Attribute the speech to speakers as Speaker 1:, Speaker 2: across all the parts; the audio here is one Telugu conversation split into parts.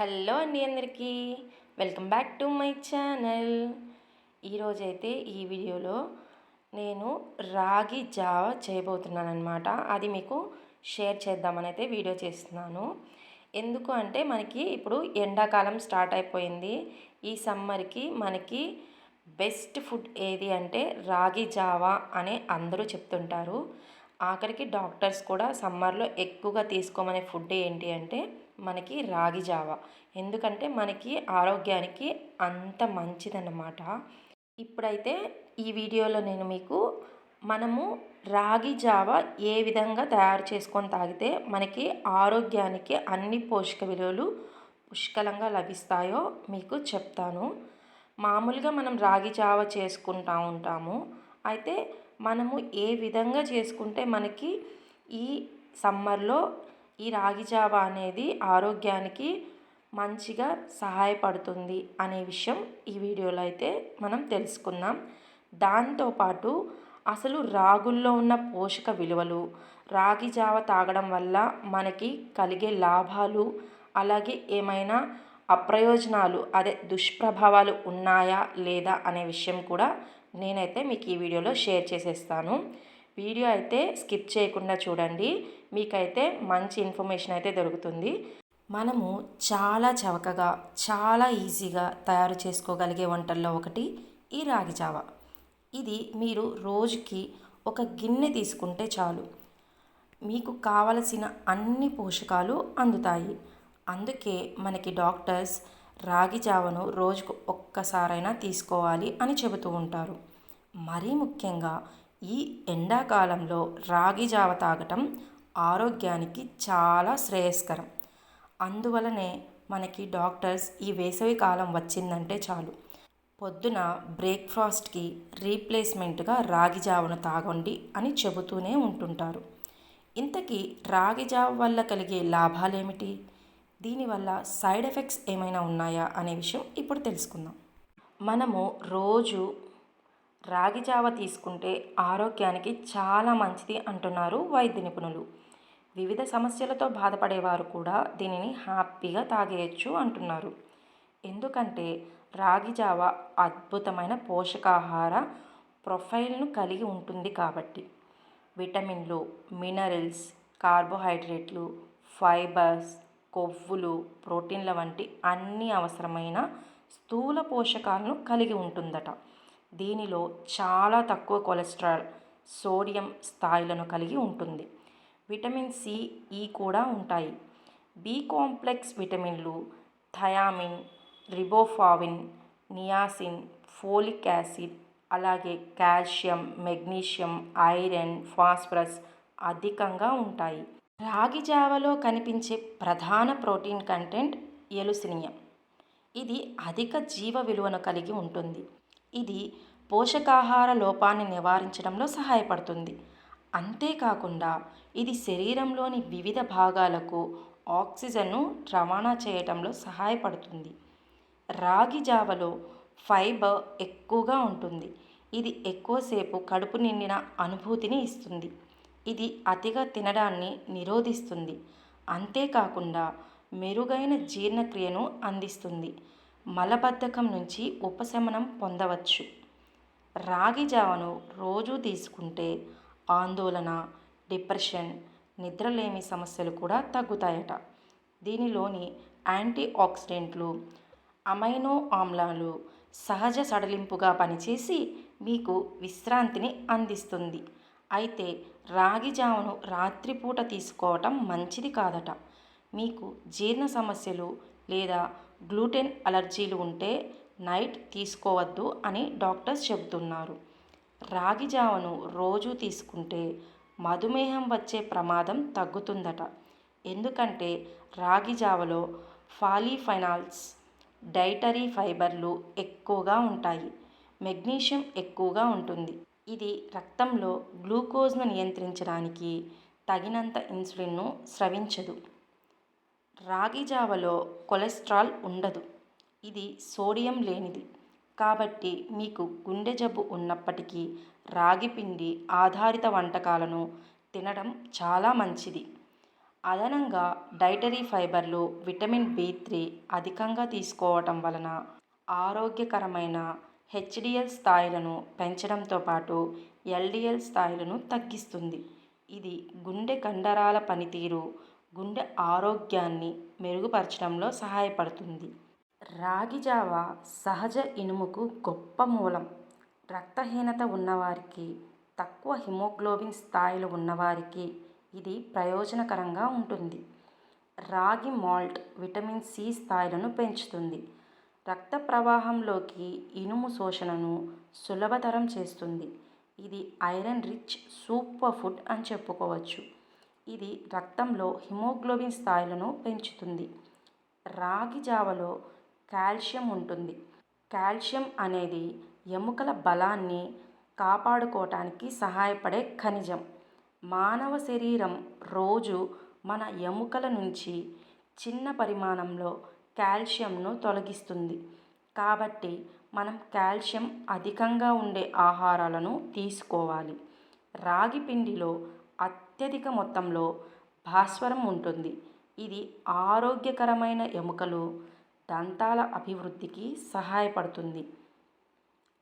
Speaker 1: హలో అండి అందరికీ. Welcome back to my channel. ఈరోజైతే ఈ వీడియోలో నేను రాగి జావ చేయబోతున్నాను అనమాట అది మీకు షేర్ చేద్దామని అయితే వీడియో చేస్తున్నాను. ఎందుకు అంటే మనకి ఇప్పుడు ఎండాకాలం స్టార్ట్ అయిపోయింది. ఈ సమ్మర్కి మనకి బెస్ట్ ఫుడ్ ఏది అంటే రాగి జావా అని అందరూ చెప్తుంటారు. ఆఖరికి డాక్టర్స్ కూడా సమ్మర్లో ఎక్కువగా తీసుకోమనే ఫుడ్ ఏంటి అంటే మనకి రాగి జావ. ఎందుకంటే మనకి ఆరోగ్యానికి అంత మంచిదన్నమాట. ఇప్పుడైతే ఈ వీడియోలో నేను మీకు మనము రాగి జావ ఏ విధంగా తయారు చేసుకొని తాగితే మనకి ఆరోగ్యానికి అన్ని పోషక విలువలు పుష్కలంగా లభిస్తాయో మీకు చెప్తాను. మామూలుగా మనం రాగి జావ చేసుకుంటా ఉంటాము. అయితే మనము ఏ విధంగా చేసుకుంటే మనకి ఈ సమ్మర్లో ఈ రాగి జావ అనేది ఆరోగ్యానికి మంచిగా సహాయపడుతుంది అనే విషయం ఈ వీడియోలో అయితే మనం తెలుసుకుందాం. దాంతోపాటు అసలు రాగుల్లో ఉన్న పోషక విలువలు రాగి జావ తాగడం వల్ల మనకి కలిగే లాభాలు అలాగే ఏమైనా అప్రయోజనాలు అదే దుష్ప్రభావాలు ఉన్నాయా లేదా అనే విషయం కూడా నేనైతే మీకు ఈ వీడియోలో షేర్ చేసేస్తాను. వీడియో అయితే స్కిప్ చేయకుండా చూడండి. మీకైతే మంచి ఇన్ఫర్మేషన్ అయితే దొరుకుతుంది. మనము చాలా చవకగా చాలా ఈజీగా తయారు చేసుకోగలిగే వంటల్లో ఒకటి ఈ రాగి జావ ఇది మీరు రోజుకి ఒక గిన్నె తీసుకుంటే చాలు. మీకు కావలసిన అన్ని పోషకాలు అందుతాయి. అందుకే మనకి డాక్టర్స్ రాగి జావను రోజుకు ఒక్కసారైనా తీసుకోవాలి అని చెబుతూ ఉంటారు. మరీ ముఖ్యంగా ఈ ఎండాకాలంలో రాగి జావ తాగటం ఆరోగ్యానికి చాలా శ్రేయస్కరం. అందువలనే మనకి డాక్టర్స్ ఈ వేసవి కాలం వచ్చిందంటే చాలు. పొద్దున బ్రేక్ఫాస్ట్కి రీప్లేస్మెంట్గా రాగి జావను తాగండి అని చెబుతూనే ఉంటుంటారు. ఇంతకీ రాగి జావ వల్ల కలిగే లాభాలేమిటి? దీనివల్ల సైడ్ ఎఫెక్ట్స్ ఏమైనా ఉన్నాయా అనే విషయం ఇప్పుడు తెలుసుకుందాం. మనము రోజు రాగి జావ తీసుకుంటే ఆరోగ్యానికి చాలా మంచిది అంటున్నారు వైద్య నిపుణులు. వివిధ సమస్యలతో బాధపడేవారు కూడా దీనిని హ్యాపీగా తాగేయచ్చు అంటున్నారు. ఎందుకంటే రాగి జావ అద్భుతమైన పోషకాహార ప్రొఫైల్ను కలిగి ఉంటుంది కాబట్టి. విటమిన్లు మినరల్స్ కార్బోహైడ్రేట్లు ఫైబర్స్ కొవ్వులు ప్రోటీన్ల వంటి అన్ని అవసరమైన స్థూల పోషకాలను కలిగి ఉంటుందట. దీనిలో చాలా తక్కువ కొలెస్ట్రాల్ సోడియం స్థాయిలను కలిగి ఉంటుంది. విటమిన్ సి ఈ కూడా ఉంటాయి. బి కాంప్లెక్స్ విటమిన్లు thiamine riboflavin niacin folic acid అలాగే కాల్షియం మెగ్నీషియం ఐరన్ ఫాస్ఫరస్ అధికంగా ఉంటాయి. రాగి జావలో కనిపించే ప్రధాన ప్రోటీన్ కంటెంట్ ఎలుసినియం. ఇది అధిక జీవ విలువను కలిగి ఉంటుంది. ఇది పోషకాహార లోపాన్ని నివారించడంలో సహాయపడుతుంది. అంతేకాకుండా ఇది శరీరంలోని వివిధ భాగాలకు ఆక్సిజన్ను రవాణా చేయటంలో సహాయపడుతుంది. రాగి జావలో ఫైబర్ ఎక్కువగా ఉంటుంది. ఇది ఎక్కువసేపు కడుపు నిండిన అనుభూతిని ఇస్తుంది. ఇది అతిగా తినడాన్ని నిరోధిస్తుంది. అంతేకాకుండా మెరుగైన జీర్ణక్రియను అందిస్తుంది. మలబద్ధకం నుంచి ఉపశమనం పొందవచ్చు. రాగి జావను రోజు తీసుకుంటే ఆందోళన డిప్రెషన్ నిద్రలేమి సమస్యలు కూడా తగ్గుతాయట. దీనిలోని యాంటీ ఆక్సిడెంట్లు అమైనో ఆమ్లాలు సహజ సడలింపుగా పనిచేసి మీకు విశ్రాంతిని అందిస్తుంది. అయితే రాగి జావను రాత్రిపూట తీసుకోవటం మంచిది కాదట. మీకు జీర్ణ సమస్యలు లేదా గ్లూటెన్ అలర్జీలు ఉంటే నైట్ తీసుకోవద్దు అని డాక్టర్స్ చెబుతున్నారు. రాగి జావను రోజు తీసుకుంటే మధుమేహం వచ్చే ప్రమాదం తగ్గుతుందట. ఎందుకంటే రాగి జావలో ఫాలీఫైనాల్స్ డైటరీ ఫైబర్లు ఎక్కువగా ఉంటాయి. మెగ్నీషియం ఎక్కువగా ఉంటుంది. ఇది రక్తంలో గ్లూకోజ్ను నియంత్రించడానికి తగినంత ఇన్సులిన్ను స్రవించదు. రాగి జావలో కొలెస్ట్రాల్ ఉండదు. ఇది సోడియం లేనిది. కాబట్టి మీకు గుండె జబ్బు ఉన్నప్పటికీ రాగి పిండి ఆధారిత వంటకాలను తినడం చాలా మంచిది. అదనంగా డైటరీ ఫైబర్లు విటమిన్ బి త్రీ అధికంగా తీసుకోవటం వలన ఆరోగ్యకరమైన హెచ్డిఎల్ స్థాయిలను పెంచడంతో పాటు ఎల్డిఎల్ స్థాయిలను తగ్గిస్తుంది. ఇది గుండె కండరాల పనితీరు గుండె ఆరోగ్యాన్ని మెరుగుపరచడంలో సహాయపడుతుంది. రాగి జావ సహజ ఇనుముకు గొప్ప మూలం. రక్తహీనత ఉన్నవారికి తక్కువ హిమోగ్లోబిన్ స్థాయిలు ఉన్నవారికి ఇది ప్రయోజనకరంగా ఉంటుంది. రాగి మాల్ట్ విటమిన్ సి స్థాయిలను పెంచుతుంది. రక్త ప్రవాహంలోకి ఇనుము శోషణను సులభతరం చేస్తుంది. ఇది ఐరన్ రిచ్ సూపర్ ఫుడ్ అని చెప్పుకోవచ్చు. ఇది రక్తంలో హిమోగ్లోబిన్ స్థాయిలను పెంచుతుంది. రాగి జావలో కాల్షియం ఉంటుంది. కాల్షియం అనేది ఎముకల బలాన్ని కాపాడుకోవటానికి సహాయపడే ఖనిజం. మానవ శరీరం రోజు మన ఎముకల నుంచి చిన్న పరిమాణంలో కాల్షియంను తొలగిస్తుంది. కాబట్టి మనం కాల్షియం అధికంగా ఉండే ఆహారాలను తీసుకోవాలి. రాగి పిండిలో అత్యధిక మొత్తంలో భాస్వరం ఉంటుంది. ఇది ఆరోగ్యకరమైన ఎముకలు దంతాల అభివృద్ధికి సహాయపడుతుంది.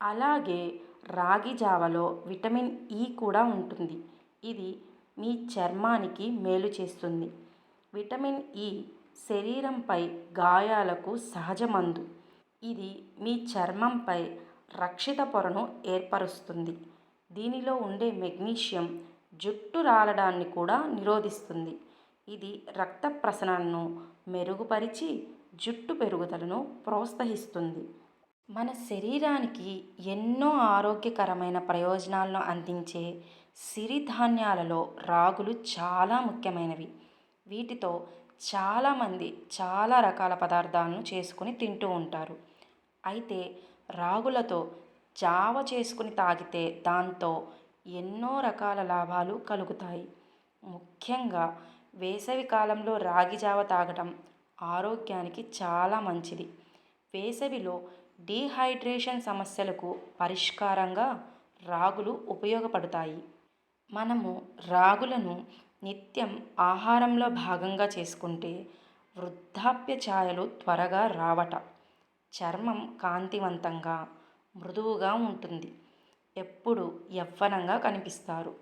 Speaker 1: అలాగే రాగి జావలో విటమిన్ ఈ కూడా ఉంటుంది. ఇది మీ చర్మానికి మేలు చేస్తుంది. విటమిన్ ఈ శరీరంపై గాయాలకు సహజ మందు. ఇది మీ చర్మంపై రక్షిత పొరను ఏర్పరుస్తుంది. దీనిలో ఉండే మెగ్నీషియం జుట్టు రాలడాన్ని కూడా నిరోధిస్తుంది. ఇది రక్త ప్రసరణను మెరుగుపరిచి జుట్టు పెరుగుదలను ప్రోత్సహిస్తుంది. మన శరీరానికి ఎన్నో ఆరోగ్యకరమైన ప్రయోజనాలను అందించే సిరిధాన్యాలలో రాగులు చాలా ముఖ్యమైనవి. వీటితో చాలామంది చాలా రకాల పదార్థాలను చేసుకుని తింటూ ఉంటారు. అయితే రాగులతో జావ చేసుకుని తాగితే దాంతో ఎన్నో రకాల లాభాలు కలుగుతాయి. ముఖ్యంగా వేసవి కాలంలో రాగి జావ తాగటం ఆరోగ్యానికి చాలా మంచిది. వేసవిలో డీహైడ్రేషన్ సమస్యలకు పరిష్కారంగా రాగులు ఉపయోగపడతాయి. మనము రాగులను నిత్యం ఆహారంలో భాగంగా చేసుకుంటే వృద్ధాప్య ఛాయలు త్వరగా రావట. చర్మం కాంతివంతంగా మృదువుగా ఉంటుంది. ఎప్పుడు యవ్వనంగా కనిపిస్తారు.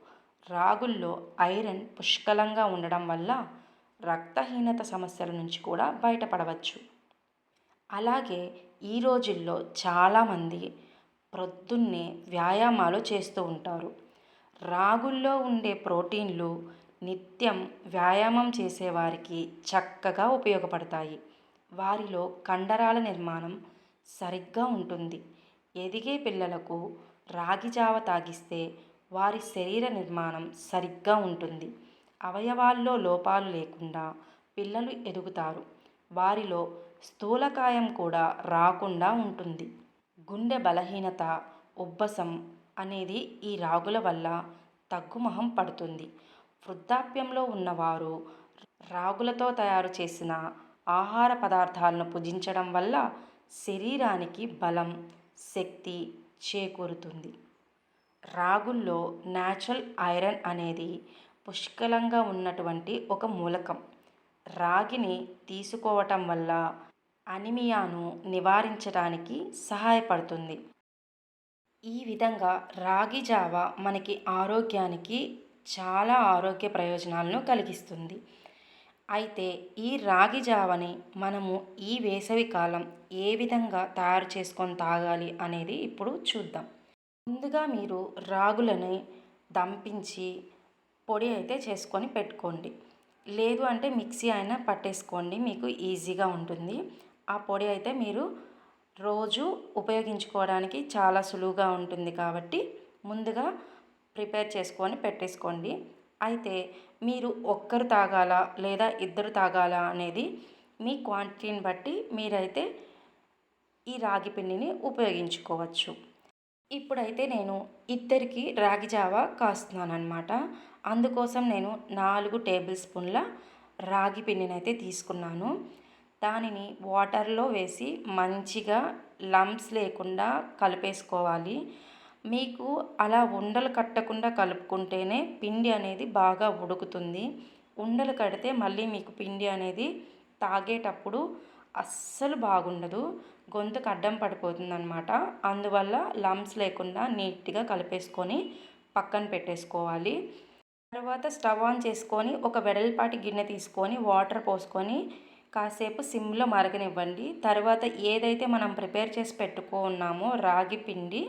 Speaker 1: రాగుల్లో ఐరన్ పుష్కలంగా ఉండడం వల్ల రక్తహీనత సమస్యల నుంచి కూడా బయటపడవచ్చు. అలాగే ఈ రోజుల్లో చాలామంది ప్రొద్దున్నే వ్యాయామాలు చేస్తూ ఉంటారు. రాగుల్లో ఉండే ప్రోటీన్లు నిత్యం వ్యాయామం చేసేవారికి చక్కగా ఉపయోగపడతాయి. వారిలో కండరాల నిర్మాణం సరిగ్గా ఉంటుంది. ఎదిగే పిల్లలకు రాగి జావ తాగిస్తే వారి శరీర నిర్మాణం సరిగ్గా ఉంటుంది. అవయవాల్లో లోపాలు లేకుండా పిల్లలు ఎదుగుతారు. వారిలో స్థూలకాయం కూడా రాకుండా ఉంటుంది. గుండె బలహీనత ఉబ్బసం అనేది ఈ రాగుల వల్ల తగ్గుమహం పడుతుంది. వృద్ధాప్యంలో ఉన్నవారు రాగులతో తయారు చేసిన ఆహార పదార్థాలను భుజించడం వల్ల శరీరానికి బలం శక్తి చేకూరుతుంది. రాగుల్లో న్యాచురల్ ఐరన్ అనేది పుష్కలంగా ఉన్నటువంటి ఒక మూలకం. రాగిని తీసుకోవటం వల్ల అనిమియాను నివారించడానికి సహాయపడుతుంది. ఈ విధంగా రాగి జావ మనకి ఆరోగ్యానికి చాలా ఆరోగ్య ప్రయోజనాలను కలిగిస్తుంది. అయితే ఈ రాగి జావని మనము ఈ వేసవి కాలం ఏ విధంగా తయారు చేసుకొని తాగాలి అనేది ఇప్పుడు చూద్దాం. ముందుగా మీరు రాగులని దంపించి పొడి అయితే చేసుకొని పెట్టుకోండి. లేదు అంటే మిక్సీ అయినా పట్టేసుకోండి మీకు ఈజీగా ఉంటుంది. ఆ పొడి అయితే మీరు రోజు ఉపయోగించుకోవడానికి చాలా సులువుగా ఉంటుంది కాబట్టి ముందుగా ప్రిపేర్ చేసుకొని పెట్టేసుకోండి. అయితే మీరు ఒక్కరు తాగాల లేదా ఇద్దరు తాగాల అనేది మీ క్వాంటిటీని బట్టి మీరైతే ఈ రాగి పిండిని ఉపయోగించుకోవచ్చు. ఇప్పుడైతే నేను ఇద్దరికి రాగి జావ కాస్తున్నాను అందుకోసం నేను నాలుగు టేబుల్ స్పూన్ల రాగి పిండిని అయితే తీసుకున్నాను. దానిని వాటర్లో వేసి మంచిగా లంప్స్ లేకుండా కలిపేసుకోవాలి. మీకు అలా ఉండలు కట్టకుండా కలుపుకుంటేనే పిండి అనేది బాగా ఉడుకుతుంది. ఉండలు కడితే మళ్ళీ మీకు పిండి అనేది తాగేటప్పుడు అస్సలు బాగుండదు. గొంతుకు అడ్డం పడిపోతుంది అనమాట అందువల్ల లమ్స్ లేకుండా నీట్గా కలిపేసుకొని పక్కన పెట్టేసుకోవాలి. తర్వాత స్టవ్ ఆన్ చేసుకొని ఒక వెడల్పాటి గిన్నె తీసుకొని వాటర్ పోసుకొని కాసేపు సిమ్లో మరగనివ్వండి. తర్వాత ఏదైతే మనం ప్రిపేర్ చేసి పెట్టుకున్నామో రాగి పిండి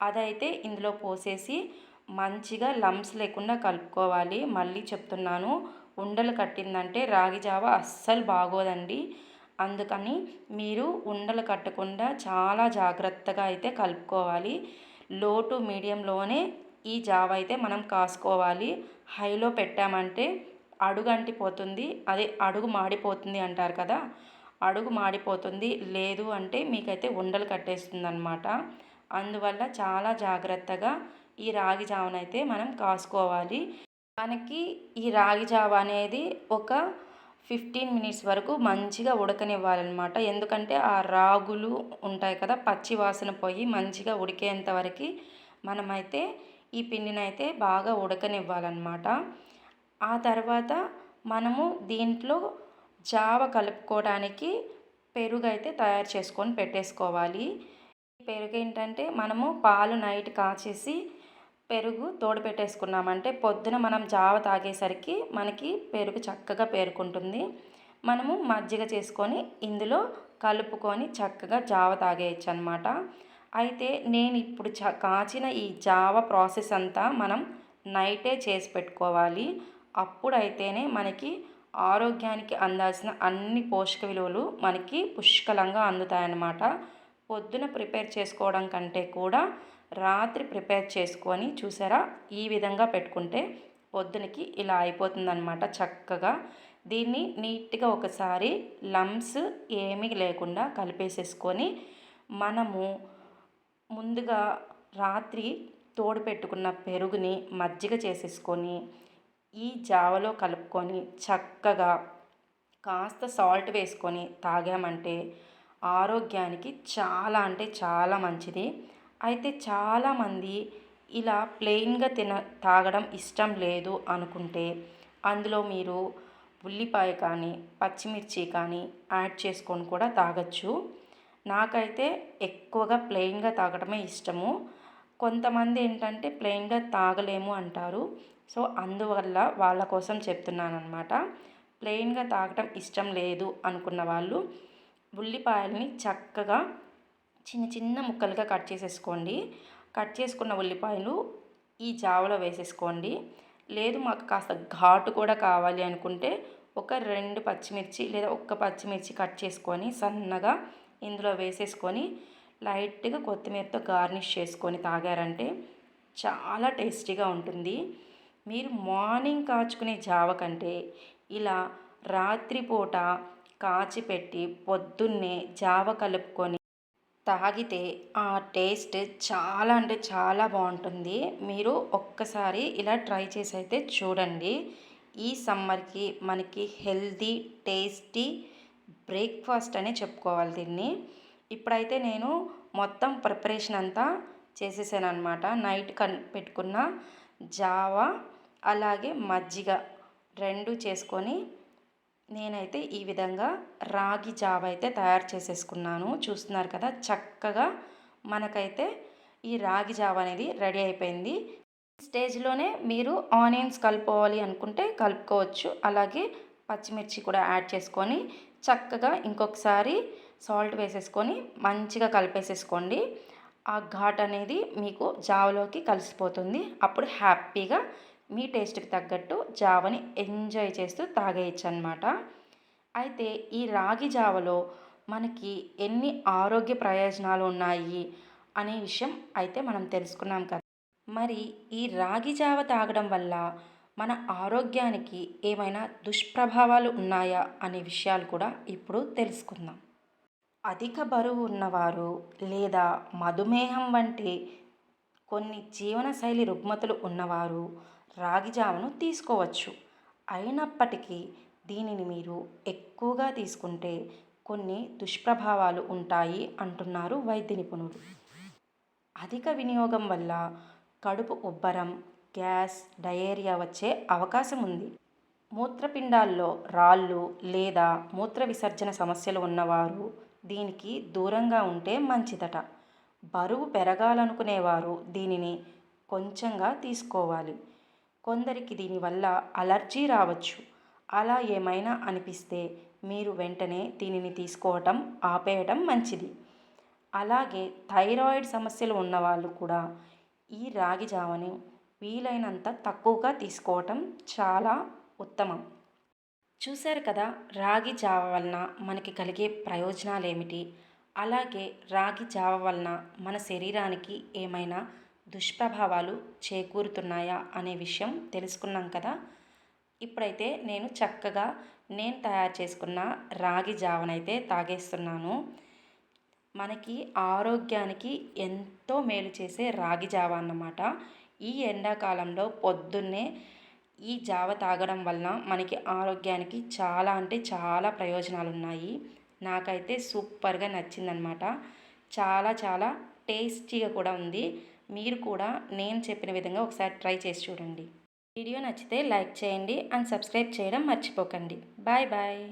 Speaker 1: అదైతే ఇందులో పోసేసి మంచిగా లంప్స్ లేకుండా కలుపుకోవాలి. మళ్ళీ చెప్తున్నాను ఉండలు కట్టిందంటే రాగి జావ అస్సలు బాగోదండి. అందుకని మీరు ఉండలు కట్టకుండా చాలా జాగ్రత్తగా అయితే కలుపుకోవాలి. లో టు మీడియంలోనే ఈ జావ అయితే మనం కాసుకోవాలి. హైలో పెట్టామంటే అడుగు అంటిపోతుంది. అదే అడుగు మాడిపోతుంది అంటారు కదా అడుగు మాడిపోతుంది. లేదు అంటే మీకైతే ఉండలు కట్టేస్తుంది అనమాట అందువల్ల చాలా జాగ్రత్తగా ఈ రాగి జావనైతే మనం కాసుకోవాలి. మనకి ఈ రాగి జావ అనేది ఒక ఫిఫ్టీన్ మినిట్స్ వరకు మంచిగా ఉడకనివ్వాలన్నమాట. ఎందుకంటే ఆ రాగులు ఉంటాయి కదా పచ్చి వాసన పోయి మంచిగా ఉడికేంత వరకు మనమైతే ఈ పిండిని అయితే బాగా ఉడకనివ్వాలన్నమాట. ఆ తర్వాత మనము దీంట్లో జావ కలుపుకోవడానికి పెరుగు అయితే తయారు చేసుకొని పెట్టేసుకోవాలి. పెరుగు ఏంటంటే మనము పాలు నైట్ కాచేసి పెరుగు తోడు పెట్టేసుకున్నామంటే పొద్దున మనం జావ తాగేసరికి మనకి పెరుగు చక్కగా పేరుకుంటుంది. మనము మజ్జిగ చేసుకొని ఇందులో కలుపుకొని చక్కగా జావ తాగేయచ్చు అనమాట అయితే నేను ఇప్పుడు చ కాచిన ఈ జావ ప్రాసెస్ అంతా మనం నైటే చేసి పెట్టుకోవాలి. అప్పుడైతేనే మనకి ఆరోగ్యానికి అందాల్సిన అన్ని పోషక విలువలు మనకి పుష్కలంగా అందుతాయన్నమాట పొద్దున ప్రిపేర్ చేసుకోవడం కంటే కూడా రాత్రి ప్రిపేర్ చేసుకొని చూసారా? ఈ విధంగా పెట్టుకుంటే పొద్దునకి ఇలా అయిపోతుందన్నమాట చక్కగా. దీన్ని నీట్గా ఒకసారి లమ్స్ ఏమీ లేకుండా కలిపేసేసుకొని మనము ముందుగా రాత్రి తోడు పెట్టుకున్న పెరుగుని మజ్జిగ చేసేసుకొని ఈ జావలో కలుపుకొని చక్కగా కాస్త సాల్ట్ వేసుకొని తాగామంటే ఆరోగ్యానికి చాలా అంటే చాలా మంచిది. అయితే చాలామంది ఇలా ప్లెయిన్గా తిన తాగడం ఇష్టం లేదు అనుకుంటే అందులో మీరు ఉల్లిపాయ కానీ పచ్చిమిర్చి కానీ యాడ్ చేసుకొని కూడా తాగొచ్చు. నాకైతే ఎక్కువగా ప్లెయిన్గా తాగడమే ఇష్టము. కొంతమంది ఏంటంటే ప్లెయిన్గా తాగలేము అంటారు. సో అందువల్ల వాళ్ళ కోసం చెప్తున్నాను అనమాట ప్లెయిన్గా తాగటం ఇష్టం లేదు అనుకున్న వాళ్ళు ఉల్లిపాయల్ని చక్కగా చిన్న చిన్న ముక్కలుగా కట్ చేసేసుకోండి. కట్ చేసుకున్న ఉల్లిపాయలు ఈ జావలో వేసేసుకోండి. లేదు మాకు కాస్త ఘాటు కూడా కావాలి అనుకుంటే ఒక రెండు పచ్చిమిర్చి లేదా ఒక్క పచ్చిమిర్చి కట్ చేసుకొని సన్నగా ఇందులో వేసేసుకొని లైట్గా కొత్తిమీరతో గార్నిష్ చేసుకొని తాగారంటే చాలా టేస్టీగా ఉంటుంది. మీరు మార్నింగ్ కాచుకునే జావ కంటే ఇలా రాత్రిపూట కాచిపెట్టి పొద్దున్నే జావ కలుపుకొని తాగితే ఆ టేస్ట్ చాలా అంటే చాలా బాగుంటుంది. మీరు ఒక్కసారి ఇలా ట్రై చేసి అయితే చూడండి. ఈ సమ్మర్కి మనకి హెల్దీ టేస్టీ బ్రేక్ఫాస్ట్ అనే చెప్పుకోవాలి దీన్ని. ఇప్పుడైతే నేను మొత్తం ప్రిపరేషన్ అంతా చేసేసాను అనమాట నైట్ కన్ పెట్టుకున్న జావా అలాగే మజ్జిగ రెండు చేసుకొని నేనైతే ఈ విధంగా రాగి జావ అయితే తయారు చేసేసుకున్నాను. చూస్తున్నారు కదా చక్కగా మనకైతే ఈ రాగి జావ అనేది రెడీ అయిపోయింది. స్టేజ్లోనే మీరు ఆనియన్స్ కలుపుకోవాలి అనుకుంటే కలుపుకోవచ్చు. అలాగే పచ్చిమిర్చి కూడా యాడ్ చేసుకొని చక్కగా ఇంకొకసారి సాల్ట్ వేసేసుకొని మంచిగా కలిపేసేసుకోండి. ఆ ఘాట్ అనేది మీకు జావలోకి కలిసిపోతుంది. అప్పుడు హ్యాపీగా మీ టేస్ట్కి తగ్గట్టు జావని ఎంజాయ్ చేస్తూ తాగేయచ్చు అనమాట అయితే ఈ రాగి జావలో మనకి ఎన్ని ఆరోగ్య ప్రయోజనాలు ఉన్నాయి అనే విషయం అయితే మనం తెలుసుకున్నాం కదా. మరి ఈ రాగి జావ తాగడం వల్ల మన ఆరోగ్యానికి ఏమైనా దుష్ప్రభావాలు ఉన్నాయా అనే విషయాలు కూడా ఇప్పుడు తెలుసుకుందాం. అధిక బరువు ఉన్నవారు లేదా మధుమేహం వంటి కొన్ని జీవనశైలి రుగ్మతులు ఉన్నవారు రాగి జావను తీసుకోవచ్చు. అయినప్పటికీ దీనిని మీరు ఎక్కువగా తీసుకుంటే కొన్ని దుష్ప్రభావాలు ఉంటాయి అంటున్నారు వైద్య నిపుణులు. అధిక వినియోగం వల్ల కడుపు ఉబ్బరం గ్యాస్ డయేరియా వచ్చే అవకాశం ఉంది. మూత్రపిండాల్లో రాళ్ళు లేదా మూత్ర విసర్జన సమస్యలు ఉన్నవారు దీనికి దూరంగా ఉంటే మంచిదట. బరువు పెరగాలనుకునేవారు దీనిని కొంచెంగా తీసుకోవాలి. కొందరికి దీనివల్ల అలర్జీ రావచ్చు. అలా ఏమైనా అనిపిస్తే మీరు వెంటనే దీనిని తీసుకోవటం ఆపేయడం మంచిది. అలాగే థైరాయిడ్ సమస్యలు ఉన్నవాళ్ళు కూడా ఈ రాగి జావని వీలైనంత తక్కువగా తీసుకోవటం చాలా ఉత్తమం. చూశారు కదా రాగి జావ వలన మనకి కలిగే ప్రయోజనాలు ఏమిటి అలాగే రాగి జావ వలన మన శరీరానికి ఏమైనా దుష్ప్రభావాలు చేకూరుతున్నాయా అనే విషయం తెలుసుకున్నాం కదా. ఇప్పుడైతే నేను చక్కగా నేను తయారు చేసుకున్న రాగి జావనైతే తాగేస్తున్నాను. మనకి ఆరోగ్యానికి ఎంతో మేలు చేసే రాగి జావ అన్నమాట. ఈ ఎండాకాలంలో పొద్దున్నే ఈ జావ తాగడం వలన మనకి ఆరోగ్యానికి చాలా అంటే చాలా ప్రయోజనాలు ఉన్నాయి నాకైతే సూపర్గా నచ్చిందనమాట చాలా చాలా టేస్టీగా కూడా ఉంది. మీరు కూడా నేను చెప్పిన విధంగా ఒకసారి ట్రై చేసి చూడండి. వీడియో నచ్చితే లైక్ చేయండి అండ్ సబ్స్క్రైబ్ చేయడం మర్చిపోకండి. Bye bye.